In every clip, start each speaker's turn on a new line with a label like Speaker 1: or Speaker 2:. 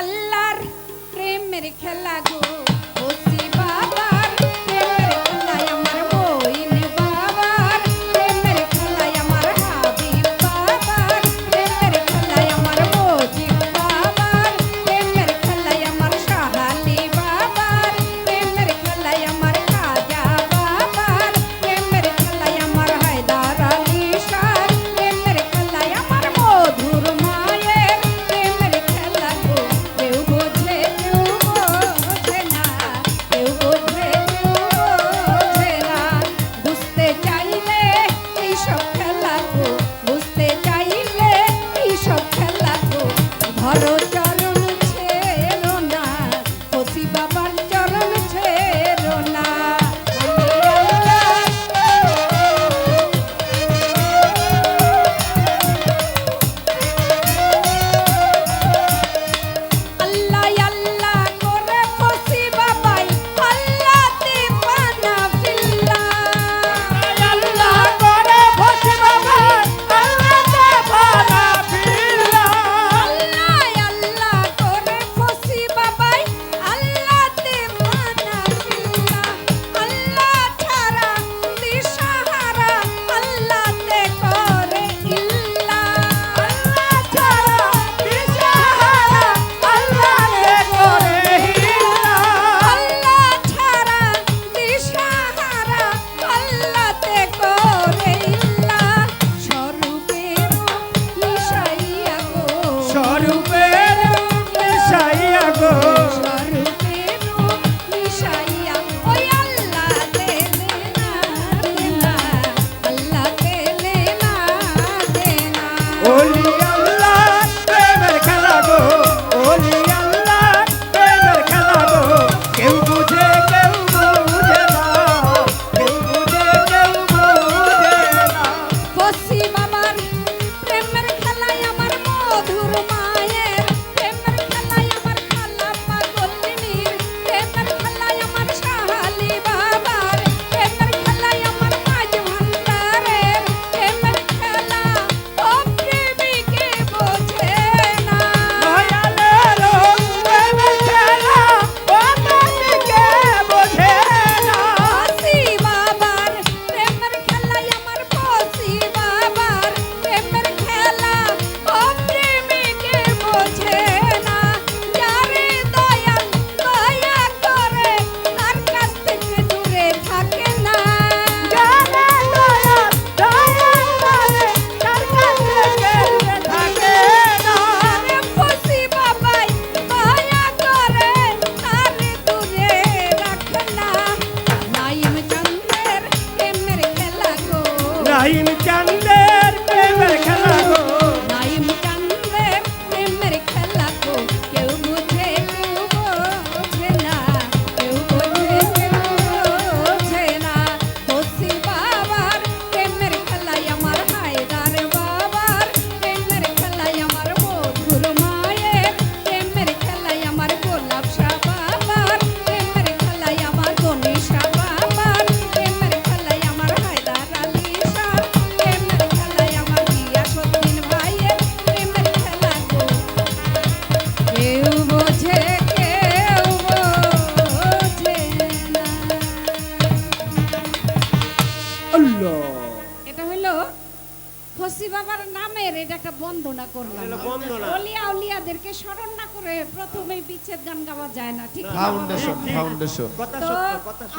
Speaker 1: আল্লাহর প্রেমের খেলা গো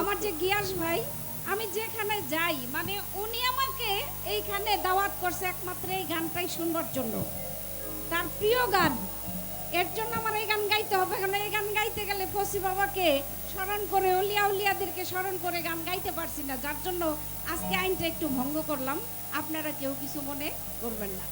Speaker 1: আমার যে গিয়াস ভাই আমি যেখানে যাই মানে উনি আমাকে এইখানে দাওয়াত করছে একমাত্র এই গানটাই শুনবার জন্য। তার প্রিয় গান এর জন্য আমার এই গান গাইতে হবে। কারণ এই গান গাইতে গেলে ফসি বাবাকে স্মরণ করে উলিয়া উলিয়াদেরকে স্মরণ করে গান গাইতে পারছি না। যার জন্য আজকে আইনটা একটু ভঙ্গ করলাম। আপনারা কেউ কিছু মনে করবেন না।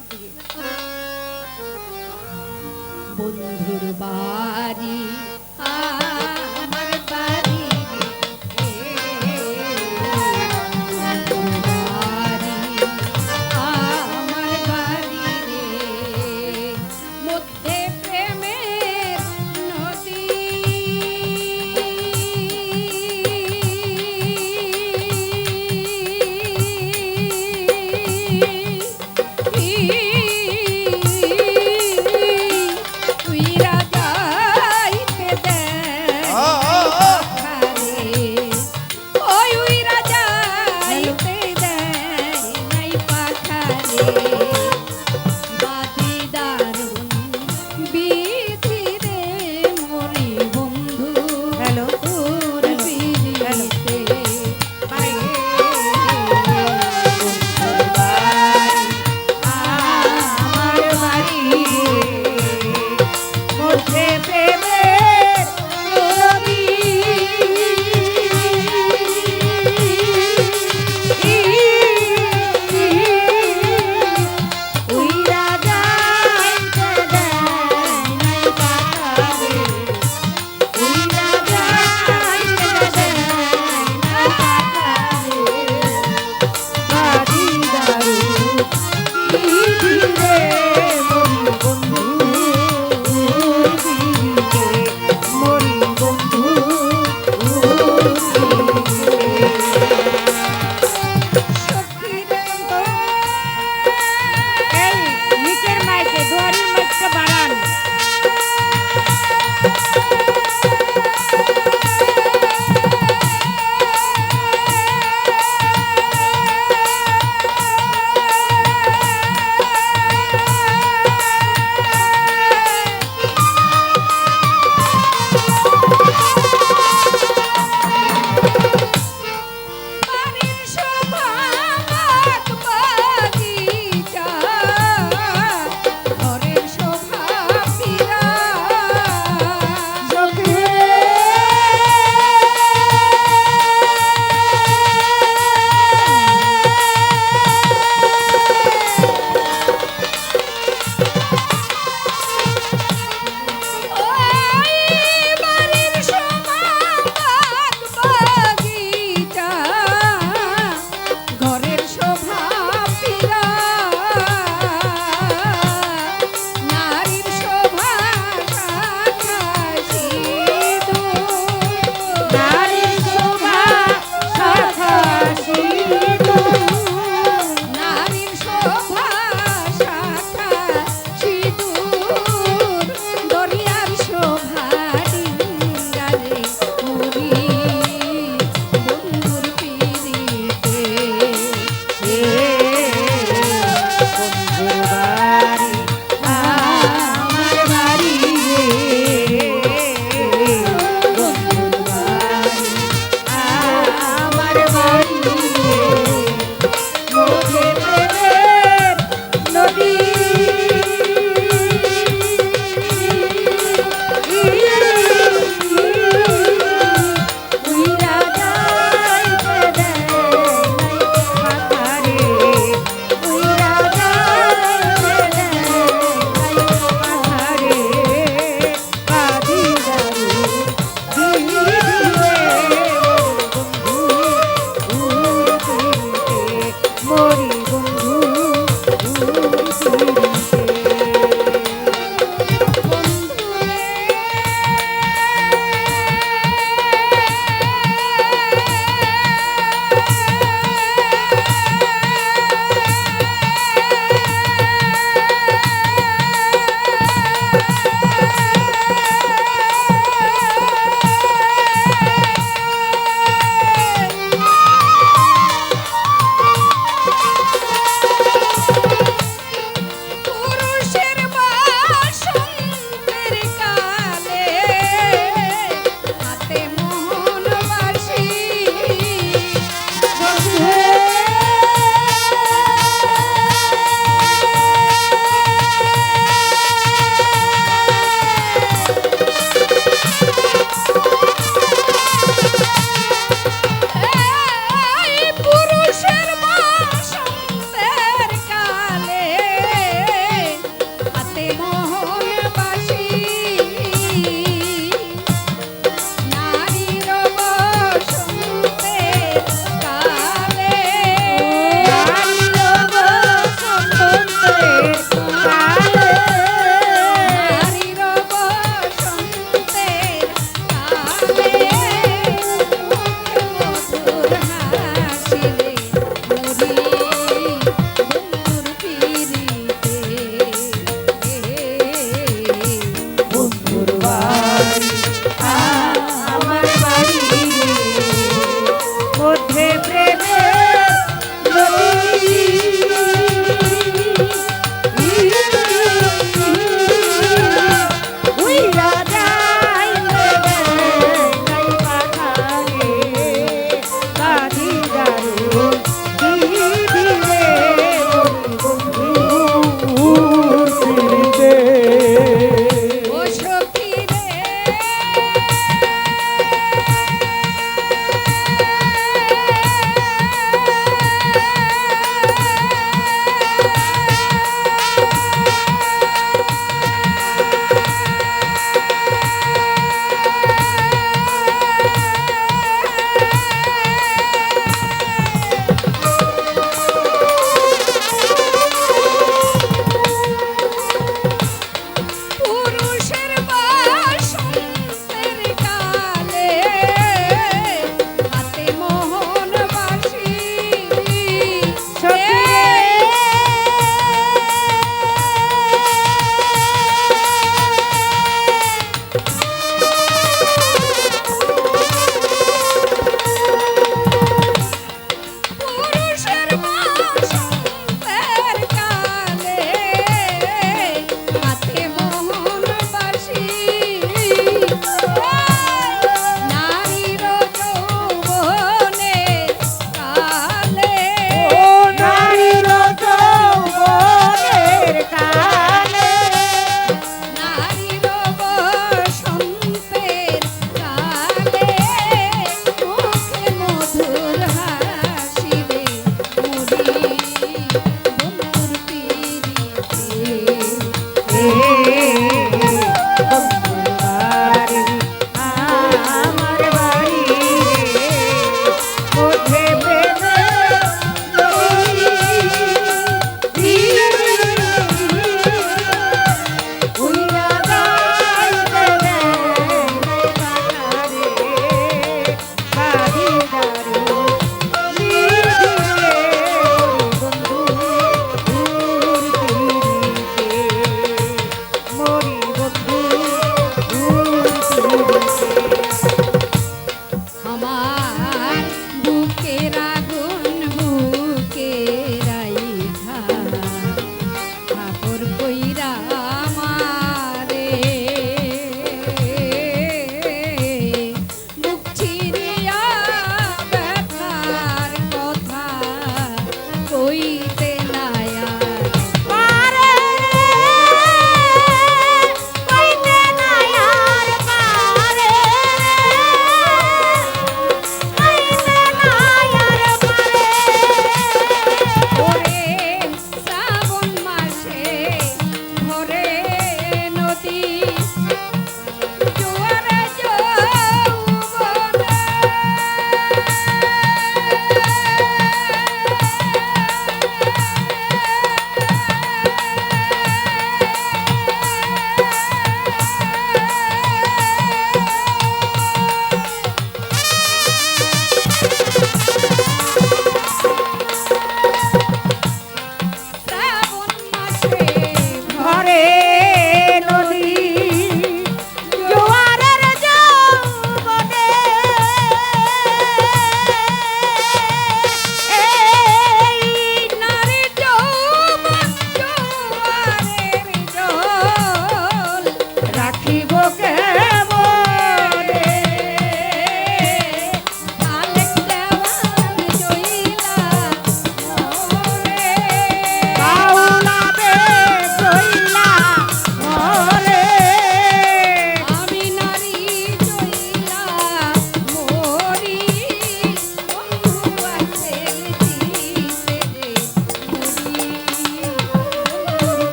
Speaker 1: আমার দিকে বন্ধুর বাড়ি